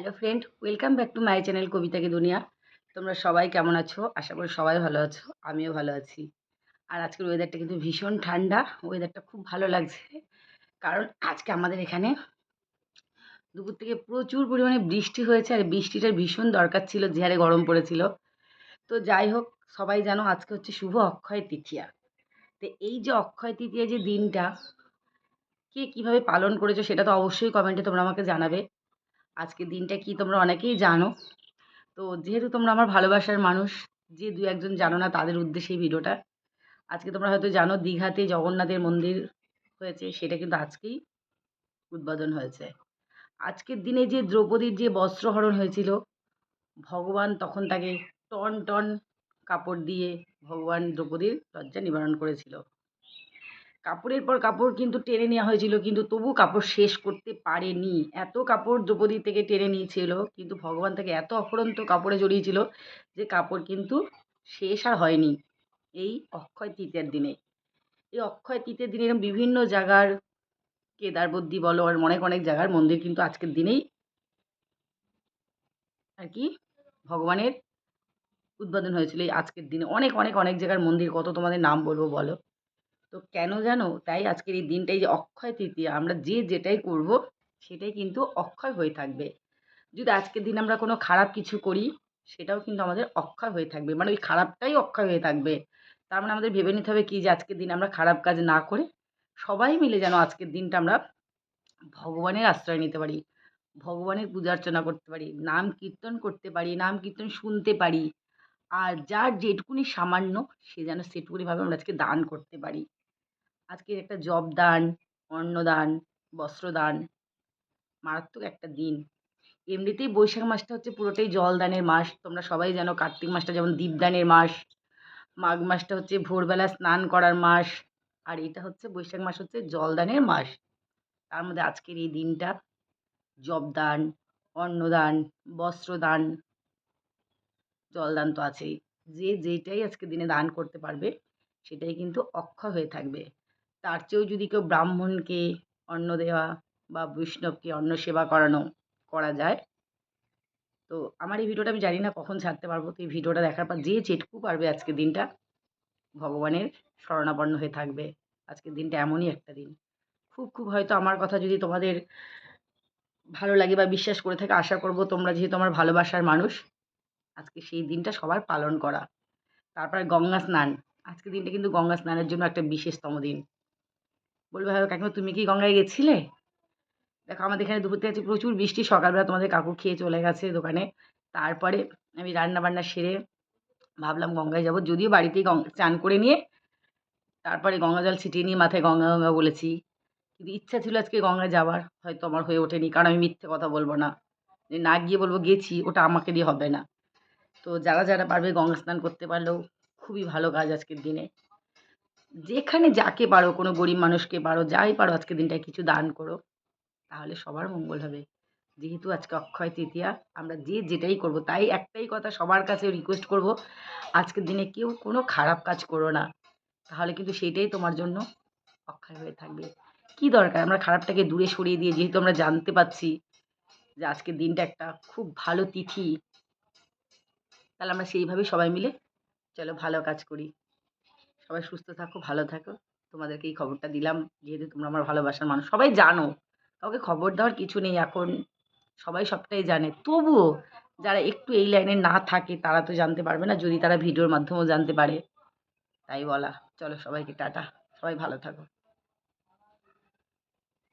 Hello friend welcome back to my channel কবিতাকে দুনিয়া তোমরা সবাই কেমন আছো? আশা করি সবাই ভালো আছো, আমিও ভালো আছি। আর আজকের ওয়েদারটা কিন্তু ভীষণ ঠান্ডা ওয়েদারটা খুব ভালো লাগছে। কারণ আজকে আমাদের এখানে দুপুর থেকে প্রচুর পরিমাণে বৃষ্টি হয়েছে, আর বৃষ্টিটার ভীষণ দরকার ছিল যে হারে গরম পড়েছিল। তো যাই হোক, সবাই জানো আজকে হচ্ছে শুভ অক্ষয় তৃতীয়া। তো এই যে অক্ষয় তৃতীয়া যে দিনটা, কে কীভাবে পালন করেছ সেটা তো অবশ্যই কমেন্টে তোমরা আমাকে জানাবে। আজকের দিনটা কি তোমরা অনেকেই জানো। তো যেহেতু তোমরা আমার ভালোবাসার মানুষ, যে দু একজন জানো না তাদের উদ্দেশ্যে এই ভিডিওটা। আজকে তোমরা হয়তো জানো দীঘাতে জগন্নাথের মন্দির হয়েছে, সেটা কিন্তু আজকেই উদ্বোধন হয়েছে। আজকের দিনে যে দ্রৌপদীর যে বস্ত্রহরণ হয়েছিল, ভগবান তখন তাকে টন টন কাপড় দিয়ে ভগবান দ্রৌপদীর লজ্জা নিবারণ করেছিল। কাপড়ের পর কাপড় কিন্তু টেনে নেওয়া হয়েছিল, কিন্তু তবু কাপড় শেষ করতে পারেনি। এত কাপড় দ্রৌপদী থেকে টেনে নিয়েছিল, কিন্তু ভগবান তাকে এত অফরন্ত কাপড়ে জড়িয়েছিল যে কাপড় কিন্তু শেষ আর হয়নি এই অক্ষয় তৃতীয়ার দিনে। এই অক্ষয় তৃতীয়ার দিনে বিভিন্ন জায়গার কেদারবদ্দি বলো আর অনেক অনেক জায়গার মন্দির কিন্তু আজকের দিনেই আর কি ভগবানের উদ্বোধন হয়েছিল এই আজকের দিনে। অনেক অনেক অনেক জায়গার মন্দির, কত তোমাদের নাম বলব বলো। তো কেন জানো? তাই আজকের এই দিনটাই যে অক্ষয় তৃতীয়া, আমরা যে যেটাই করব, সেটাই কিন্তু অক্ষয় হয়ে থাকবে। যদি আজকের দিন আমরা কোনো খারাপ কিছু করি, সেটাও কিন্তু আমাদের অক্ষয় হয়ে থাকবে। মানে ওই খারাপটাই অক্ষয় হয়ে থাকবে। তার মানে আমাদের ভেবে নিতে হবে কি যে আজকের দিন আমরা খারাপ কাজ না করে সবাই মিলে যেন আজকের দিনটা আমরা ভগবানের আশ্রয় নিতে পারি, ভগবানের পূজা অর্চনা করতে পারি, নাম কীর্তন করতে পারি, নাম কীর্তন শুনতে পারি, আর যার যেটুকুনি সামান্য, সে যেন সেটুকুনিভাবে আমরা আজকে দান করতে পারি। আজকের একটা জব দান, অন্নদান, বস্ত্রদান, মারাত্মক একটা দিন। এমনিতেই বৈশাখ মাসটা হচ্ছে পুরোটাই জলদানের মাস। তোমরা সবাই জানো কার্তিক মাসটা যেমন দীপদানের মাস, মাঘ মাসটা হচ্ছে ভোরবেলা স্নান করার মাস, আর এটা হচ্ছে বৈশাখ মাস হচ্ছে জলদানের মাস। তার মধ্যে আজকের এই দিনটা জবদান অন্নদান, বস্ত্রদান জলদান তো আছেই। যে যেটাই আজকে দিনে দান করতে পারবে, সেটাই কিন্তু অক্ষয় হয়ে থাকবে। তার চেয়েও যদি কেউ ব্রাহ্মণকে অন্ন দেওয়া বা বৈষ্ণবকে অন্ন সেবা করানো, করা যায়। তো আমার এই ভিডিওটা আমি জানি না কখন ছাড়তে পারব। তো এই ভিডিওটা দেখার পর যে যেটুকু পারবে আজকের দিনটা ভগবানের শরণাপন্ন হয়ে থাকবে। আজকের দিনটা এমনই একটা দিন। খুব খুব হয়তো আমার কথা যদি তোমাদের ভালো লাগে বা বিশ্বাস করে থাকে, আশা করব তোমরা যেহেতু আমার ভালোবাসার মানুষ, আজকে সেই দিনটা সবার পালন করা। তারপরে গঙ্গা স্নান। আজকের দিনটা কিন্তু গঙ্গা স্নানের জন্য একটা বিশেষতম দিন। বলবে হ্যাঁ কাকিমা, তুমি কি গঙ্গায় গেছিলে? দেখো, আমাদের এখানে দুপুর থেকে প্রচুর বৃষ্টি, সকালবেলা তোমাদের কাকু খেয়ে চলে গেছে দোকানে। তারপরে আমি রান্না বান্না সেরে ভাবলাম গঙ্গায় যাব, যদিও বাড়িতেই গঙ্গা চান করে নিয়ে তারপরে গঙ্গা জল ছিটিয়ে নিয়ে মাথায় গঙ্গা গঙ্গা বলেছি। কিন্তু ইচ্ছা ছিল আজকে গঙ্গায় যাওয়ার, হয়তো আমার হয়ে ওঠেনি, কারণ আমি মিথ্যে কথা বলব না। যে না গিয়ে বলব গেছি, ওটা আমাকে দিয়ে হবে না। তো যারা যারা পারবে গঙ্গা স্নান করতে পারলেও খুবই ভালো কাজ আজকের দিনে। যেখানে যাকে পারো, কোনো গরিব মানুষকে পারো, যাই পারো, আজকের দিনটায় কিছু দান করো, তাহলে সবার মঙ্গল হবে। যেহেতু আজকে অক্ষয় তৃতীয়া, আমরা যে যেটাই করব, তাই একটাই কথা সবার কাছে রিকোয়েস্ট করব, আজকের দিনে কেউ কোনো খারাপ কাজ করো না। তাহলে কিন্তু সেটাই তোমার জন্য অক্ষয় হয়ে থাকবে। কি দরকার? আমরা খারাপটাকে দূরে সরিয়ে দিয়ে, যেহেতু আমরা জানতে পাচ্ছি যে আজকের দিনটা একটা খুব ভালো তিথি, তাহলে আমরা সেইভাবেই সবাই মিলে, চলো ভালো কাজ করি। সবাই সুস্থ থাকো, ভালো থাকো। তোমাদেরকে এই খবরটা দিলাম, যেহেতু তোমরা আমার ভালোবাসার মানুষ, সবাই জানো। কাউকে খবর দেওয়ার কিছু নেই এখন, সবাই সবটাই জানে। তবুও যারা একটু এই লাইনে না থাকে, তারা তো জানতে পারবে না, যদি তারা ভিডিওর মাধ্যমেও জানতে পারে। তাই বলা। চলো সবাইকে টাটা। সবাই ভালো থাকো।